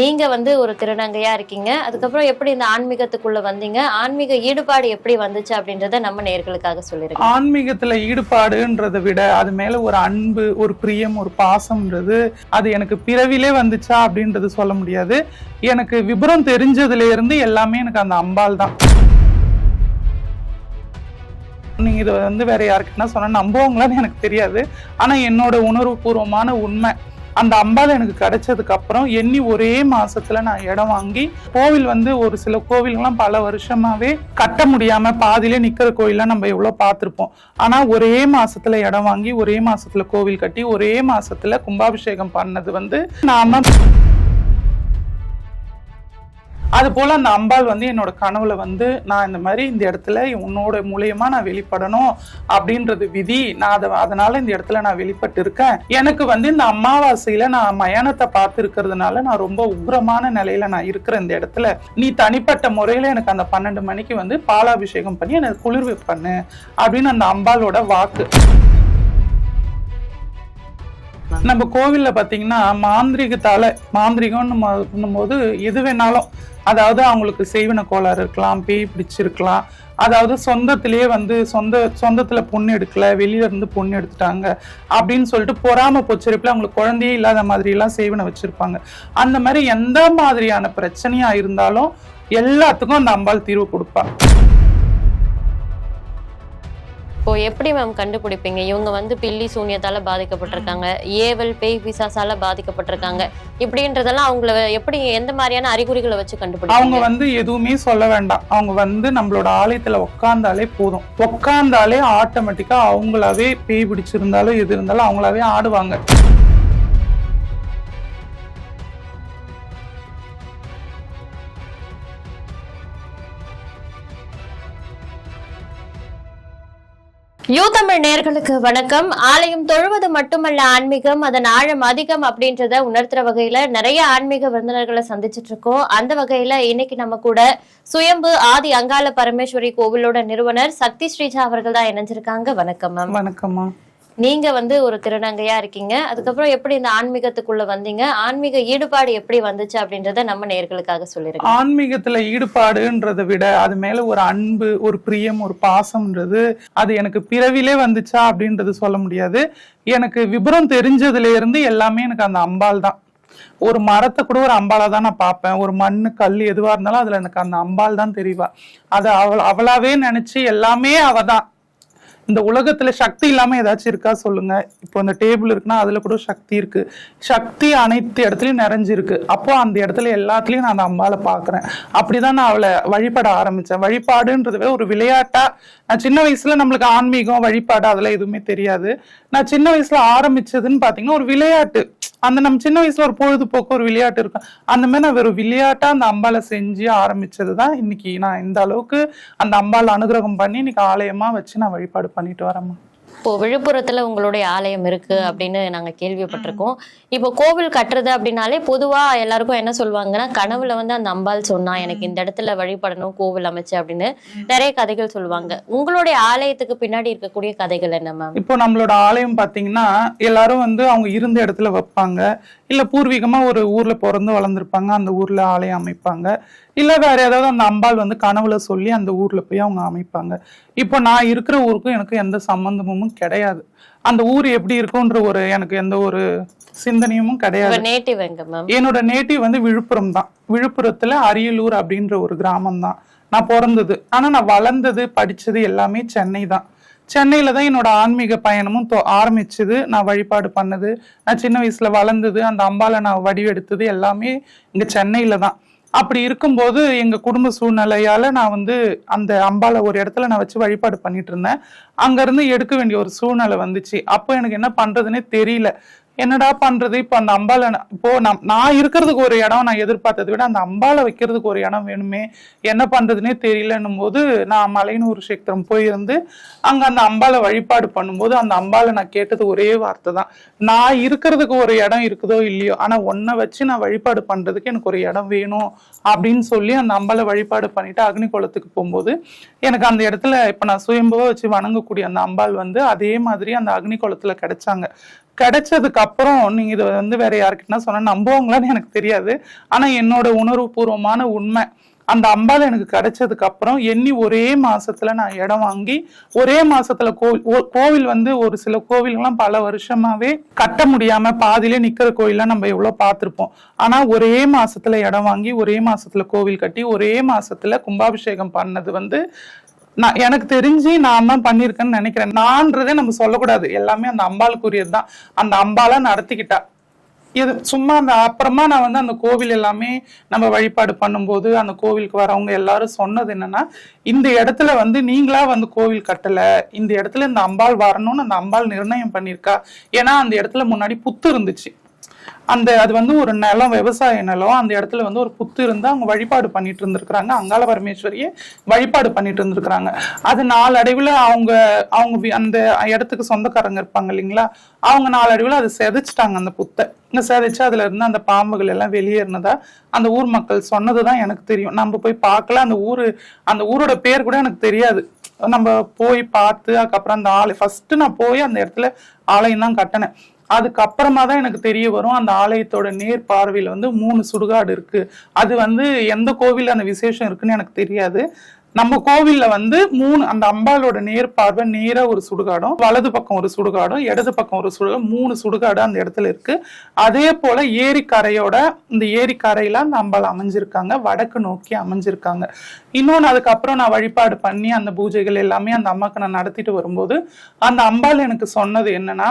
நீங்க வந்து ஒரு திருநங்கையா இருக்கீங்க. அதுக்கப்புறம் எப்படி இந்த ஆன்மீகத்துக்குள்ள வந்தீங்க? ஆன்மீக ஈடுபாடு எப்படி வந்துச்சு அப்படின்றத நம்ம நேர்களுக்காக சொல்லிருக்கோம். ஆன்மீகத்துல ஈடுபாடுன்றதை விட அது மேல ஒரு அன்பு ஒரு பிரியம் ஒரு பாசம்ன்றது அது எனக்கு பிறவிலே வந்துச்சா அப்படின்றது சொல்ல முடியாது. எனக்கு விபரம் தெரிஞ்சதுல இருந்து எல்லாமே எனக்கு அந்த அம்பாள் தான். நீங்க இதை வந்து வேற யாருக்குன்னா சொன்னா நம்புவாங்களான்னு எனக்கு தெரியாது. ஆனா என்னோட உணர்வுபூர்வமான உண்மை அந்த அம்பாள் எனக்கு கிடைச்சதுக்கு அப்புறம் எண்ணி ஒரே மாசத்துல நான் இடம் வாங்கி கோவில் வந்து ஒரு சில கோவில்கள்லாம் பல வருஷமாவே கட்ட முடியாம பாதியிலே நிக்கிற கோயிலாம் நம்ம எவ்வளவு பார்த்துருப்போம். ஆனா ஒரே மாசத்துல இடம் வாங்கி ஒரே மாசத்துல கோவில் கட்டி ஒரே மாசத்துல கும்பாபிஷேகம் பண்ணது வந்து நான் தான் அது போல அந்த அம்பாள் வந்து என்னோட கனவுல வந்து நான் இந்த மாதிரி இந்த இடத்துல உன்னோட மூலியமா நான் வெளிப்படணும் அப்படின்றது விதி. நான் அதை அதனால இந்த இடத்துல நான் வெளிப்பட்டு இருக்கேன் எனக்கு வந்து இந்த அமாவாசையில் நான் மயானத்தை பார்த்து இருக்கிறதுனால நான் ரொம்ப உக்ரமான நிலையில நான் இருக்கிற இந்த இடத்துல. நீ தனிப்பட்ட முறையில எனக்கு அந்த பன்னெண்டு மணிக்கு வந்து பாலாபிஷேகம் பண்ணி எனக்கு குளிர்வு பண்ணு அப்படின்னு அந்த அம்பாளோட வாக்கு. நம்ம கோவில்ல பாத்தீங்கன்னா மாந்திரிகத்தால மாந்திரிகம்னு போது எது வேணாலும் அதாவது அவங்களுக்கு செய்வன கோளாறு இருக்கலாம் பேய் பிடிச்சிருக்கலாம். அதாவது சொந்தத்திலேயே வந்து சொந்த சொந்தத்துல பொண்ணு எடுக்கல வெளியில இருந்து பொண்ணு எடுத்துட்டாங்க அப்படின்னு சொல்லிட்டு பொறாம பொச்சரிப்புல அவங்களுக்கு குழந்தையே இல்லாத மாதிரி எல்லாம் வச்சுருப்பாங்க. வச்சிருப்பாங்க அந்த மாதிரி எந்த மாதிரியான பிரச்சனையா இருந்தாலும் எல்லாத்துக்கும் அந்த அம்பாள் தீர்வு கொடுப்பாங்க இப்போ எப்படி மேம் கண்டுபிடிப்பீங்க? இவங்க வந்து பில்லி சூன்யத்தால பாதிக்கப்பட்டிருக்காங்க. ஏவல் பேய் பிசாசால பாதிக்கப்பட்டிருக்காங்க. இப்படின்றதெல்லாம் அவங்கள எப்படி எந்த மாதிரியான அறிகுறிகளை வச்சு அவங்க வந்து எதுவுமே சொல்ல வேண்டாம். அவங்க வந்து நம்மளோட ஆலயத்துல உட்காந்தாலே போதும். உட்காந்தாலே ஆட்டோமேட்டிக்கா அவங்களாவே பேய் பிடிச்சிருந்தாலும் எது இருந்தாலும் அவங்களாவே ஆடுவாங்க. யூ தமிழ் நேர்களுக்கு வணக்கம். ஆலயம் தொழுவது மட்டுமல்ல ஆன்மீகம் அதன் ஆழம் அதிகம் அப்படின்றத உணர்த்துற வகையில நிறைய ஆன்மீக விருந்தினர்களை சந்திச்சிட்டு இருக்கோம். அந்த வகையில இன்னைக்கு நம்ம கூட சுயம்பு ஆதி அங்காள பரமேஸ்வரி கோவிலோட நிறுவனர் சக்தி ஸ்ரீஜா அவர்கள் தான் இணைஞ்சிருக்காங்க. வணக்கம் மேம் வணக்கம்மா நீங்க வந்து ஒரு திருநங்கையா இருக்கீங்க. அதுக்கப்புறம் எப்படி இந்த ஆன்மீகத்துக்குள்ள வந்தீங்க? ஆன்மீக ஈடுபாடு எப்படி வந்துச்சு அப்படின்றத நம்ம நேர்களுக்காக சொல்லிருக்கோம். ஆன்மீகத்துல ஈடுபாடுன்றதை விட அது மேல ஒரு அன்பு ஒரு பிரியம் ஒரு பாசம்ன்றது அது எனக்கு பிறவிலே வந்துச்சா அப்படின்றது சொல்ல முடியாது. எனக்கு விபரம் தெரிஞ்சதுல இருந்து எல்லாமே எனக்கு அந்த அம்பாள் தான். ஒரு மரத்தை கூட ஒரு அம்பாலா தான் நான் பார்ப்பேன். ஒரு மண் கல் எதுவா இருந்தாலும் அதுல எனக்கு அந்த அம்பாள் தான் தெரிவா. அது அவள் அவளாவே நினைச்சு எல்லாமே அவ தான் இந்த உலகத்துல சக்தி இல்லாம ஏதாச்சும் இருக்கா சொல்லுங்க. இப்போ இந்த டேபிள் இருக்குன்னா அதுல கூட சக்தி இருக்கு. சக்தி அனைத்து இடத்துலயும் நிறைஞ்சிருக்கு. அப்போ அந்த இடத்துல எல்லாத்துலயும் நான் அந்த அம்பாவை பாக்குறேன் அப்படிதான் நான் அவளை வழிபட ஆரம்பிச்சேன். வழிபாடுன்றது ஒரு விளையாட்டா நான் சின்ன வயசுல நம்மளுக்கு ஆன்மீகம் வழிபாடு அதெல்லாம் எதுவுமே தெரியாது. நான் சின்ன வயசுல ஆரம்பிச்சதுன்னு பாத்தீங்கன்னா ஒரு விளையாட்டு. அந்த நம்ம சின்ன வயசுல ஒரு பொழுதுபோக்கு ஒரு விளையாட்டு இருக்கும். அந்த மாதிரி நான் வெறும் விளையாட்டா அந்த அம்பாலை செஞ்சு ஆரம்பிச்சது தான் இன்னைக்கு. நான் இந்த அளவுக்கு அந்த அம்பாள் அனுகிரகம் பண்ணி இன்னைக்கு ஆலயமா வச்சு நான் வழிபாடு பண்ணிட்டு வரேம்மா. இப்போ விழுப்புரத்துல உங்களுடைய ஆலயம் இருக்கு அப்படின்னு நாங்க கேள்விப்பட்டிருக்கோம். இப்போ கோவில் கட்டுறது அப்படின்னாலே பொதுவா எல்லாருக்கும் என்ன சொல்லுவாங்கன்னா கனவுல வந்து அந்த அம்பாள் சொன்னா எனக்கு இந்த இடத்துல வழிபடணும் கோவில் அமைச்சு அப்படின்னு நிறைய கதைகள் சொல்லுவாங்க. உங்களுடைய ஆலயத்துக்கு பின்னாடி இருக்கக்கூடிய கதைகள் என்ன மேம் இப்போ நம்மளோட ஆலயம் பாத்தீங்கன்னா எல்லாரும் வந்து அவங்க இருந்த இடத்துல வைப்பாங்க. இல்ல பூர்வீகமா ஒரு ஊர்ல பிறந்து வளர்ந்துருப்பாங்க அந்த ஊர்ல ஆலயம் அமைப்பாங்க. இல்ல வேற ஏதாவது அந்த அம்பாள் வந்து கனவுல சொல்லி அந்த ஊர்ல போய் அவங்க அமைப்பாங்க. இப்போ நான் இருக்கிற ஊருக்கும் எனக்கு எந்த சம்பந்தமும் கிடையாது. அந்த ஊர் எப்படி இருக்குன்ற ஒரு எனக்கு எந்த ஒரு சிந்தனையும் கிடையாது. என்னோட நேட்டிவ் வந்து விழுப்புரம் தான். விழுப்புரத்துல அரியலூர் அப்படின்ற ஒரு கிராமம் தான். நான் பிறந்தது. ஆனா நான் வளர்ந்தது படிச்சது எல்லாமே சென்னை தான். சென்னையில தான் என்னோட ஆன்மீக பயணமும் ஆரம்பிச்சது. நான் வழிபாடு பண்ணது. நான் சின்ன வயசுல வளர்ந்தது. அந்த அம்பால நான் வடிவெடுத்தது எல்லாமே இங்க சென்னையில தான். அப்படி இருக்கும்போது எங்க குடும்ப சூழ்நிலையால நான் வந்து அந்த அம்பால ஒரு இடத்துல நான் வச்சு வழிபாடு பண்ணிட்டு இருந்தேன். அங்க இருந்து எடுக்க வேண்டிய ஒரு சூழ்நிலை வந்துச்சு. அப்போ எனக்கு என்ன பண்றதுன்னே தெரியல. என்னடா பண்றது? இப்ப அந்த அம்பால நான்- இப்போ நான் நான் இருக்கிறதுக்கு ஒரு இடம் நான் எதிர்பார்த்ததை விட அந்த அம்பால வைக்கிறதுக்கு ஒரு இடம் வேணுமே. என்ன பண்றதுனே தெரியலன்னும் போது நான் மலையனூர் சேத்திரம் போயிருந்து அங்க அந்த அம்பால வழிபாடு பண்ணும்போது அந்த அம்பால நான் கேட்டது ஒரே வார்த்தை தான். நான் இருக்கிறதுக்கு ஒரு இடம் இருக்குதோ இல்லையோ ஆனா ஒன்ன வச்சு நான் வழிபாடு பண்றதுக்கு எனக்கு ஒரு இடம் வேணும் அப்படின்னு சொல்லி அந்த அம்பால வழிபாடு பண்ணிட்டு அக்னி குளத்துக்கு போகும்போது எனக்கு அந்த இடத்துல இப்ப நான் சுயம்புவா வச்சு வணங்கக்கூடிய அந்த அம்பாள் வந்து அதே மாதிரி அந்த அக்னி குளத்துல கிடைச்சாங்க. கிடைச்சதுக்கு அப்புறம் நீங்க இதை வந்து வேற யாருக்கிட்ட சொன்னா நம்புவாங்களான்னு எனக்கு தெரியாது. ஆனா என்னோட உணர்வுபூர்வமான உண்மை அந்த அம்பாள் எனக்கு கிடைச்சதுக்கு அப்புறம் எண்ணி ஒரே மாசத்துல நான் இடம் வாங்கி ஒரே மாசத்துல கோவில் ஓ- கோவில் வந்து ஒரு சில கோவில்கள்லாம் பல வருஷமாவே கட்ட முடியாம பாதியிலே நிக்கிற கோயிலாம் நம்ம எவ்வளவு பார்த்துருப்போம். ஆனா ஒரே மாசத்துல இடம் வாங்கி ஒரே மாசத்துல கோவில் கட்டி ஒரே மாசத்துல கும்பாபிஷேகம் பண்ணது வந்து நான் எனக்கு தெரிஞ்சு நான் தான் பண்ணியிருக்கேன்னு நினைக்கிறேன். நான்றதே நம்ம சொல்லக்கூடாது. எல்லாமே அந்த அம்பாளுக்குரியது தான். அந்த அம்பாளா நடத்திக்கிட்டா. இது சும்மா அந்த அப்புறமா நான் வந்து அந்த கோவில் எல்லாமே நம்ம வழிபாடு பண்ணும்போது அந்த கோவிலுக்கு வரவங்க எல்லாரும் சொன்னது என்னன்னா இந்த இடத்துல வந்து நீங்களா வந்து கோவில் கட்டல. இந்த இடத்துல இந்த அம்பாள் வரணும்னு அந்த அம்பாள் நிர்ணயம் பண்ணியிருக்கா ஏன்னா அந்த இடத்துல முன்னாடி புத்து இருந்துச்சு. அந்த அது வந்து ஒரு நிலம் விவசாய நிலம். அந்த இடத்துல வந்து ஒரு புத்து இருந்து அவங்க வழிபாடு பண்ணிட்டு இருந்திருக்கிறாங்க. அங்காள பரமேஸ்வரியை வழிபாடு பண்ணிட்டு இருந்திருக்கிறாங்க. அது நாளடைவில் அவங்க அவங்க அந்த இடத்துக்கு சொந்தக்காரங்க இருப்பாங்க இல்லைங்களா? அவங்க நாளடைவில் அதை செதைச்சிட்டாங்க அந்த புத்தை. இந்த செதைச்சு அதுல இருந்து அந்த பாம்புகள் எல்லாம் வெளியேறினதா அந்த ஊர் மக்கள் சொன்னதுதான் எனக்கு தெரியும். நம்ம போய் பார்க்கல. அந்த ஊரு அந்த ஊரோட பேர் கூட எனக்கு தெரியாது. நம்ம போய் பார்த்து அதுக்கப்புறம் அந்த ஆலை ஃபர்ஸ்ட் நான் போய் அந்த இடத்துல ஆலயம் தான் கட்டினேன். அதுக்கப்புறமா தான் எனக்கு தெரிய வரும் அந்த ஆலயத்தோட நேர் பார்வையில் வந்து மூணு சுடுகாடு இருக்கு. அது வந்து எந்த கோவில் அந்த விசேஷம் இருக்குன்னு எனக்கு தெரியாது. நம்ம கோவில்ல வந்து மூணு அந்த அம்பாளோட நேர் பார்வை நேரா ஒரு சுடுகாடும் வலது பக்கம் ஒரு சுடுகாடும் இடது பக்கம் ஒரு சுடுகாடு மூணு சுடுகாடு அந்த இடத்துல இருக்கு. அதே போல ஏரிக்கரையோட இந்த ஏரிக்கரையில அந்த அம்பாள் அமைஞ்சிருக்காங்க வடக்கு நோக்கி அமைஞ்சிருக்காங்க. இன்னொன்னு அதுக்கப்புறம் நான் வழிபாடு பண்ணி அந்த பூஜைகள் எல்லாமே அந்த அம்மாக்கு நான் நடத்திட்டு வரும்போது அந்த அம்பாள் எனக்கு சொன்னது என்னன்னா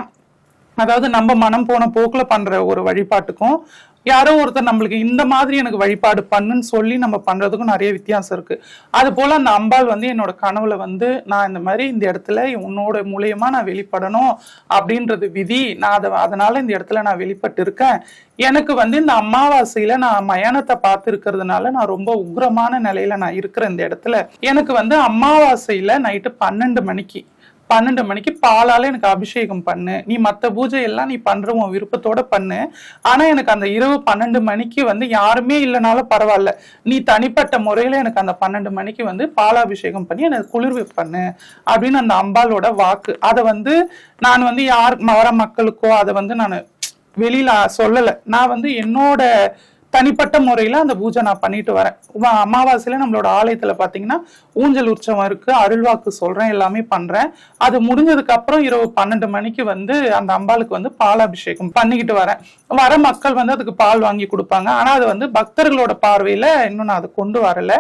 அதாவது நம்ம மனம் போன போக்குல பண்ற ஒரு வழிபாட்டுக்கும் யாரோ ஒருத்தர் நம்மளுக்கு இந்த மாதிரி எனக்கு வழிபாடு பண்ணுன்னு சொல்லி நம்ம பண்றதுக்கும் நிறைய வித்தியாசம் இருக்கு. அது போல அந்த அம்பாள் வந்து என்னோட கனவுல வந்து நான் இந்த மாதிரி இந்த இடத்துல உன்னோட மூலியமா நான் வெளிப்படணும் அப்படின்றது விதி. நான் அதை அதனால இந்த இடத்துல நான் வெளிப்பட்டு இருக்கேன் எனக்கு வந்து இந்த அமாவாசையில நான் மயானத்தை பார்த்து இருக்கிறதுனால நான் ரொம்ப உக்ரமான நிலையில நான் இருக்கிற இந்த இடத்துல. எனக்கு வந்து அமாவாசையில நைட்டு பன்னெண்டு மணிக்கு பன்னெண்டு மணிக்கு பாலால எனக்கு அபிஷேகம் பண்ணு. நீ மத்த பூஜை எல்லாம் நீ பண்ற உன் விருப்பத்தோட பண்ணு. ஆனா எனக்கு அந்த இரவு பன்னெண்டு மணிக்கு வந்து யாருமே இல்லைனாலும் பரவாயில்ல. நீ தனிப்பட்ட முறையில எனக்கு அந்த பன்னெண்டு மணிக்கு வந்து பாலாபிஷேகம் பண்ணி எனக்கு குளிர்வு பண்ணு அப்படின்னு அந்த அம்பாளோட வாக்கு. அதை வந்து நான் வந்து யார் வர மக்களுக்கோ அதை வந்து நான் வெளியில சொல்லலை. நான் வந்து என்னோட தனிப்பட்ட முறையில அந்த பூஜை நான் பண்ணிட்டு வரேன். அமாவாசையில் அமாவாசையில நம்மளோட ஆலயத்துல பாத்தீங்கன்னா ஊஞ்சல் உற்சவம் இருக்கு அருள்வாக்கு சொல்றேன் எல்லாமே பண்றேன். அது முடிஞ்சதுக்கு அப்புறம் இரவு பன்னெண்டு மணிக்கு வந்து அந்த அம்பாளுக்கு வந்து பாலாபிஷேகம் பண்ணிக்கிட்டு வரேன். வர மக்கள் வந்து அதுக்கு பால் வாங்கி கொடுப்பாங்க. ஆனா அது வந்து பக்தர்களோட பார்வையில இன்னும் நான் அதை கொண்டு வரல.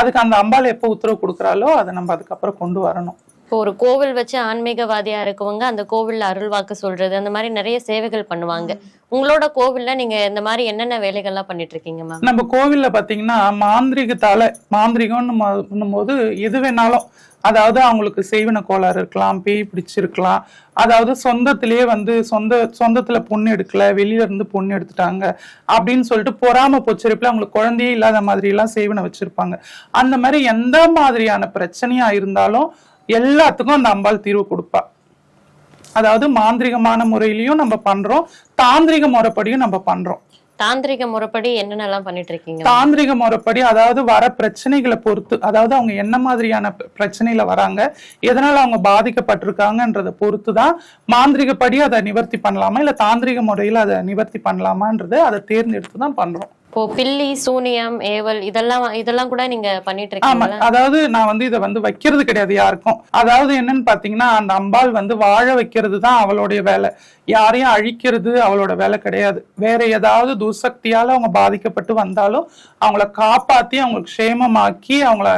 அதுக்கு அந்த அம்பாள் எப்போ உத்தரவு கொடுக்குறாளோ அதை நம்ம அதுக்கப்புறம் கொண்டு வரணும். இப்போ ஒரு கோவில் வச்சு ஆன்மீகவாதியா இருக்கவங்க அந்த கோவில்ல அருள்வாக்கு சொல்றது அந்த மாதிரி நிறைய சேவைகள் பண்ணுவாங்க. உங்களோட கோவில்ல நீங்க இந்த மாதிரி என்னென்ன வேலைகள்லாம் பண்ணிட்டு இருக்கீங்க மேம்? நம்ம கோவில்ல பாத்தீங்கன்னா மாந்திரிகத்தால மாந்திரிகம்னு போது எது வேணாலும் அதாவது அவங்களுக்கு செய்வன கோளாறு இருக்கலாம் பேய் பிடிச்சிருக்கலாம். அதாவது சொந்தத்திலேயே வந்து சொந்த சொந்தத்துல பொண்ணு எடுக்கல வெளியில இருந்து பொண்ணு எடுத்துட்டாங்க அப்படின்னு சொல்லிட்டு பொறாம பொச்சரிப்புல அவங்களுக்கு குழந்தையே இல்லாத மாதிரி எல்லாம் செய்வன வச்சிருப்பாங்க. அந்த மாதிரி எந்த மாதிரியான பிரச்சனையா இருந்தாலும் எல்லாத்துக்கும் அந்த அம்பாள் தீர்வு கொடுப்பா. அதாவது மாந்திரிகமான முறையிலயும் நம்ம பண்றோம் தாந்திரிக முறைப்படியும் நம்ம பண்றோம். தாந்திரிக முறைப்படி என்னென்னலாம் பண்ணிட்டு இருக்கீங்க தாந்திரிக முறைப்படி அதாவது வர பிரச்சனைகளை பொறுத்து அதாவது அவங்க என்ன மாதிரியான பிரச்சனையில வராங்க எதனால அவங்க பாதிக்கப்பட்டிருக்காங்கன்றத பொறுத்து தான் மாந்திரிகப்படி அதை நிவர்த்தி பண்ணலாமா இல்ல தாந்திரிக முறையில அதை நிவர்த்தி பண்ணலாமான்றது அதை தேர்ந்தெடுத்து தான் பண்றோம். இப்போ பில்லி சூனியம் ஏவல் இதெல்லாம் இதெல்லாம் கூட நீங்க பண்ணிட்டு ஆமா. அதாவது நான் வந்து இதை வந்து வைக்கிறது கிடையாது யாருக்கும். அதாவது என்னன்னு பாத்தீங்கன்னா அந்த அம்பாள் வந்து வாழ வைக்கிறது தான் அவளுடைய வேலை. யாரையும் அழிக்கிறது அவளோட வேலை கிடையாது. வேற ஏதாவது துர்சக்தியால அவங்க பாதிக்கப்பட்டு வந்தாலும் அவங்கள காப்பாத்தி அவங்களுக்கு க்ஷேமமாக்கி அவங்கள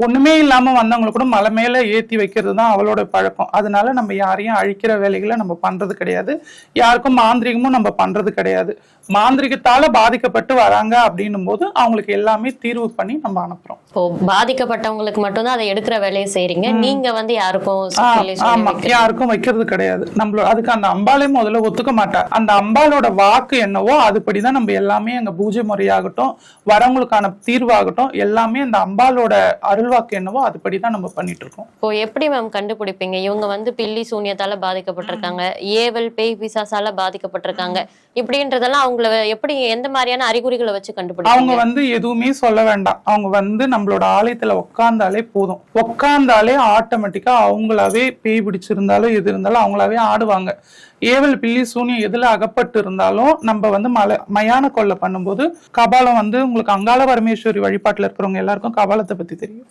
ஒண்ணுமே இல்லாம வந்தவங்களை கூட மலை மேல ஏத்தி வைக்கிறது தான் அவளோட பழக்கம். அதனால நம்ம யாரையும் அழிக்கிற வேலைகளை நம்ம பண்றது கிடையாது. யாருக்கும் மாந்திரிகமும் நம்ம பண்றது கிடையாது. மாந்திரிகத்தால பாதிக்கப்பட்டு வராங்க அப்படின்னும் போது அவங்களுக்கு எல்லாமே தீர்வு பண்ணி நம்ம அனுப்புறோம். இப்போ பாதிக்கப்பட்டவங்களுக்கு மட்டும்தான் அதை எடுக்கிற வேலையை செய்றீங்க. நீங்க வந்து யாருக்கும் ஆமா. யாருக்கும் வைக்கிறது கிடையாது. நம்மளோட அதுக்கு அந்த அம்பாலே முதல்ல ஒத்துக்க மாட்டா. அந்த அம்பாலோட வாக்கு என்னவோ அதுபடிதான் நம்ம எல்லாமே அங்க பூஜை முறையாகட்டும் வரவங்களுக்கான தீர்வாகட்டும் எல்லாமே அந்த அம்பாலோட அருள்வாக்கு என்னவோ அதுபடிதான் நம்ம பண்ணிட்டு இருக்கோம் இப்போ எப்படி மேம் கண்டுபிடிப்பீங்க? இவங்க வந்து பில்லி சூனியத்தால பாதிக்கப்பட்டிருக்காங்க ஏவல் பேய் பிசாசால பாதிக்கப்பட்டிருக்காங்க இப்படின்றதெல்லாம் அவங்கள எப்படி எந்த மாதிரியான அறிகுறிகளை வச்சு அவங்க வந்து எதுவுமே சொல்ல வேண்டாம். அவங்க வந்து நம்மளோட ஆலயத்துல உட்கார்ந்தாலே போதும். உட்கார்ந்தாலே ஆட்டோமேட்டிக்கா அவங்களாவே பேய் பிடிச்சிருந்தாலும் எது இருந்தாலும் அவங்களாவே ஆடுவாங்க. ஏவல் பில்லி சூனியம் எதுல அகப்பட்டு இருந்தாலும் நம்ம வந்து மல மயான கொள்ளை பண்ணும்போது கபாலம் வந்து உங்களுக்கு அங்காள பரமேஸ்வரி வழிபாட்டுல இருக்கிறவங்க எல்லாருக்கும் கபாலத்தை பத்தி தெரியும்.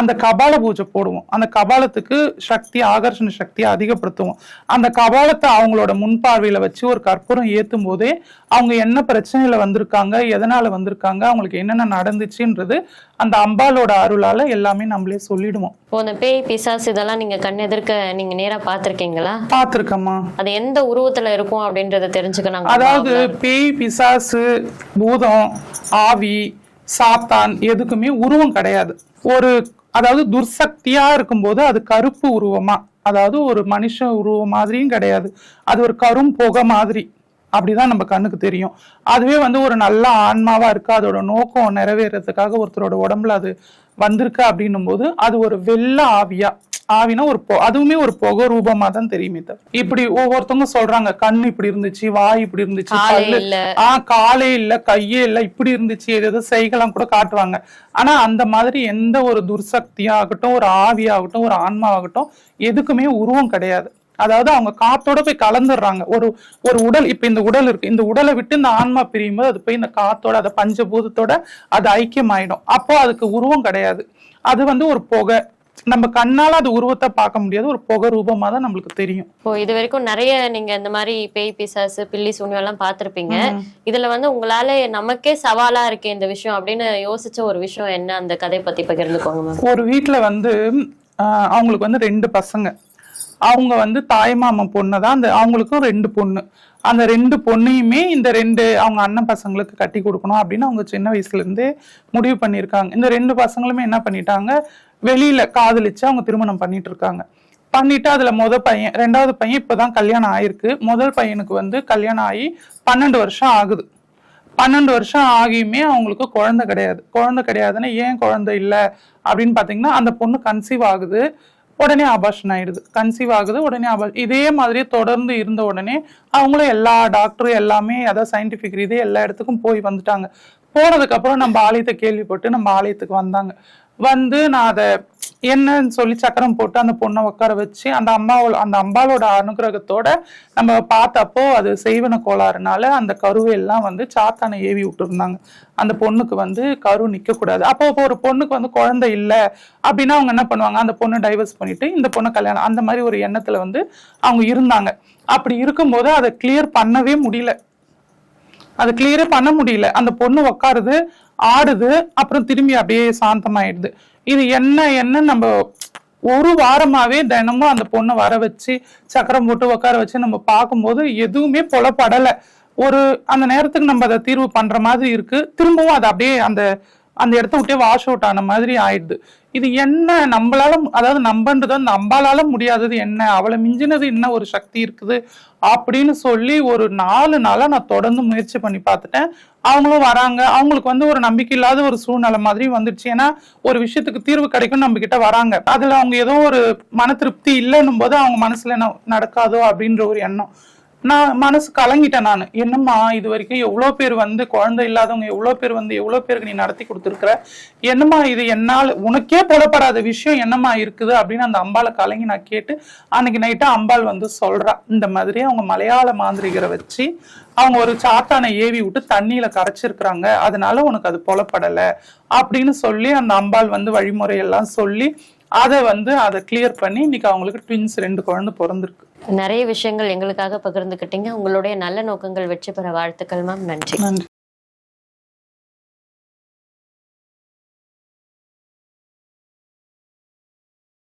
அந்த கபால பூஜை போடுவோம். அந்த கபாலத்துக்கு சக்தி ஆகர்ஷண சக்தியை அதிகப்படுத்துவோம். அந்த கபாலத்தை அவங்களோட முன்பார்வையில வச்சு ஒரு கற்பூரம் ஏத்தும் போதே அவங்க என்ன பிரச்சனையில வந்திருக்காங்க எதனால வந்திருக்காங்க அவங்களுக்கு என்னென்ன நடந்துச்சுன்றது அந்த அம்பாலோட அருளால எல்லாமே நம்மளே சொல்லிடுவோம். இப்போ இந்த பேய் பிசாசு இதெல்லாம் நீங்க கண் எதிர்க்க நீங்க நேரா பாத்திருக்கீங்களா பார்த்திருக்கம்மா. அது எந்த உருவத்துல இருக்கும் அப்படின்றத தெரிஞ்சுக்கணும். அதாவது பேய் பிசாசு பூதம் ஆவி சாத்தான் எதுக்குமே உருவம் கிடையாது. ஒரு அதாவது துர்சக்தியா இருக்கும்போது அது கருப்பு உருவமா? அதாவது ஒரு மனுஷ உருவம் மாதிரியும் கிடையாது. அது ஒரு கரும் புகை மாதிரி. அப்படிதான் நம்ம கண்ணுக்கு தெரியும். அதுவே வந்து ஒரு நல்ல ஆன்மாவா இருக்கு. அதோட நோக்கம் நிறைவேறதுக்காக ஒருத்தரோட உடம்புல அது வந்திருக்கு அப்படின்னும் போது அது ஒரு வெள்ள ஆவியா? ஆவினா ஒரு பொ- அதுவுமே ஒரு புகை ரூபமா தான் தெரியுமே தவிர. இப்படி ஒவ்வொருத்தவங்க சொல்றாங்க கண் இப்படி இருந்துச்சு வாய் இப்படி இருந்துச்சு பல்லு இல்ல. ஆ காலே இல்ல கையே இல்ல இப்படி இருந்துச்சு ஏதோ செய்கலாம் கூட காட்டுவாங்க. ஆனா அந்த மாதிரி எந்த ஒரு துர்சக்தியா ஆகட்டும் ஒரு ஆவியாகட்டும் ஒரு ஆன்மாவாகட்டும் எதுக்குமே உருவம் கிடையாது. அதாவது அவங்க காத்தோட போய் கலந்துடுறாங்க. ஒரு ஒரு உடல் இப்ப இந்த உடல் இருக்கு இந்த உடலை விட்டு இந்த ஆன்மா பிரியும் போது அது போய் இந்த காத்தோட அந்த பஞ்சபூதத்தோட அது ஐக்கியமாயிடும். அப்போ அதுக்கு உருவம் கிடையாது. அது வந்து ஒரு புகை. நம்ம கண்ணால அது உருவத்தை பார்க்க முடியாது. ஒரு புகை ரூபமா தான் நம்மளுக்கு தெரியும். இப்போ இது வரைக்கும் நிறைய நீங்க இந்த மாதிரி பேய் பிசாசு பில்லி சூனியம் எல்லாம் பார்த்திருப்பீங்க இதுல வந்து உங்களால நமக்கே சவாலா இருக்கே இந்த விஷயம் அப்படின்னு யோசிச்ச ஒரு விஷயம் என்ன? அந்த கதை பத்தி பகிர்ந்துக்கோங்க ஒரு வீட்ல வந்து அவங்களுக்கு வந்து ரெண்டு பசங்க. அவங்க வந்து தாய்மாமன் பொண்ணு தான். அந்த அவங்களுக்கும் ரெண்டு பொண்ணு. அந்த ரெண்டு பொண்ணையுமே இந்த ரெண்டு அவங்க அண்ணன் பசங்களுக்கு கட்டி கொடுக்கணும் அப்படின்னு அவங்க சின்ன வயசுல இருந்தே முடிவு பண்ணியிருக்காங்க. இந்த ரெண்டு பசங்களுமே என்ன பண்ணிட்டாங்க? வெளியில காதலிச்சு அவங்க திருமணம் பண்ணிட்டு இருக்காங்க பண்ணிட்டு அதுல முத பையன் ரெண்டாவது பையன் இப்பதான் கல்யாணம் ஆயிருக்கு. முதல் பையனுக்கு வந்து கல்யாணம் ஆகி பன்னெண்டு வருஷம் ஆகுது. பன்னெண்டு வருஷம் ஆகியுமே அவங்களுக்கு குழந்தை கிடையாது. குழந்தை கிடையாதுன்னா ஏன் குழந்தை இல்லை? அப்படின்னு பார்த்தீங்கன்னா அந்த பொண்ணு கன்சீவ் ஆகுது உடனே அபாஷன் ஆயிடுது. கன்சீவ் ஆகுது உடனே அபா இதே மாதிரி தொடர்ந்து இருந்த உடனே அவங்களும் எல்லா டாக்டரும் எல்லாமே அதாவது சயின்டிஃபிக் ரீதியாக எல்லா இடத்துக்கும் போய் வந்துட்டாங்க. போனதுக்கப்புறம் நம்ம ஆலயத்தை கேள்விப்பட்டு நம்ம ஆலயத்துக்கு வந்தாங்க. வந்து நான் அதை என்னன்னு சொல்லி சக்கரம் போட்டு அந்த பொண்ணை உட்கார வச்சு அந்த அம்மாவோட அந்த அம்பாளோட அனுகிரகத்தோட நம்ம பார்த்தப்போ அது செய்வன கோளாறுனால அந்த கருவை எல்லாம் வந்து சாத்தானை ஏவி விட்டுருந்தாங்க. அந்த பொண்ணுக்கு வந்து கரு நிற்கக்கூடாது அப்போ இப்போ ஒரு பொண்ணுக்கு வந்து குழந்தை இல்லை அப்படின்னா அவங்க என்ன பண்ணுவாங்க? அந்த பொண்ணை டைவர்ஸ் பண்ணிட்டு இந்த பொண்ணை கல்யாணம் அந்த மாதிரி ஒரு எண்ணத்துல வந்து அவங்க இருந்தாங்க. அப்படி இருக்கும்போது அதை கிளியர் பண்ணவே முடியல. அதை கிளியரே பண்ண முடியல. அந்த பொண்ணு உட்காருது ஆடுது அப்புறம் திரும்பி அப்படியே சாந்தமாயிடுது. இது என்ன என்ன நம்ம ஒரு வாரமாவே தினமும் அந்த பொண்ணை வர வச்சு சக்கரம் போட்டு உட்கார வச்சு நம்ம பார்க்கும்போது எதுவுமே புலப்படலை. ஒரு அந்த நேரத்துக்கு நம்ம அதை தீர்வு பண்ற மாதிரி இருக்கு. திரும்பவும் அது அப்படியே அந்த அந்த இடத்த விட்டே வாஷ் அவுட் ஆன மாதிரி ஆயிடுது. இது என்ன? நம்மளால அதாவது நம்பன்றது நம்மளால முடியாதது என்ன? அவளை மிஞ்சினது என்ன ஒரு சக்தி இருக்குது? அப்படின்னு சொல்லி ஒரு நாலு நாளா நான் தொடர்ந்து முயற்சி பண்ணி பார்த்துட்டேன். அவங்களும் வராங்க. அவங்களுக்கு வந்து ஒரு நம்பிக்கை இல்லாத ஒரு சூழ்நிலை மாதிரி வந்துடுச்சு. ஏன்னா ஒரு விஷயத்துக்கு தீர்வு கிடைக்கும் நம்ம கிட்ட வராங்க. அதுல அவங்க ஏதோ ஒரு மன திருப்தி இல்லைன்னும் போது அவங்க மனசுல என்ன நடக்காதோ அப்படின்ற ஒரு எண்ணம். நான் மனசு கலங்கிட்டேன் நான். என்னம்மா இது வரைக்கும் எவ்வளோ பேர் வந்து குழந்தை இல்லாதவங்க எவ்வளோ பேர் வந்து எவ்வளோ பேருக்கு நீ நடத்தி கொடுத்துருக்குற? என்னம்மா இது என்னால் உனக்கே புலப்படாத விஷயம் என்னம்மா இருக்குது? அப்படின்னு அந்த அம்பாளை கலங்கி நான் கேட்டு அன்னைக்கு நைட்டு அம்பாள் வந்து சொல்றா. இந்த மாதிரி அவங்க மலையாள மாந்திரிகரை வச்சு அவங்க ஒரு சாத்தானை ஏவி விட்டு தண்ணியில் கரைச்சிருக்கிறாங்க. அதனால உனக்கு அது புலப்படலை. அப்படின்னு சொல்லி அந்த அம்பாள் வந்து வழிமுறையெல்லாம் சொல்லி அதை வந்து அதை கிளியர் பண்ணி இன்னைக்கு அவங்களுக்கு ட்வின்ஸ் ரெண்டு குழந்தை பிறந்திருக்கு. நிறைய விஷயங்கள் எங்களுக்காக பகிர்ந்துக்கிட்டீங்க. உங்களுடைய நல்ல நோக்கங்கள் வெற்றி பெற வாழ்த்துக்கள் மேம் நன்றி. நன்றி.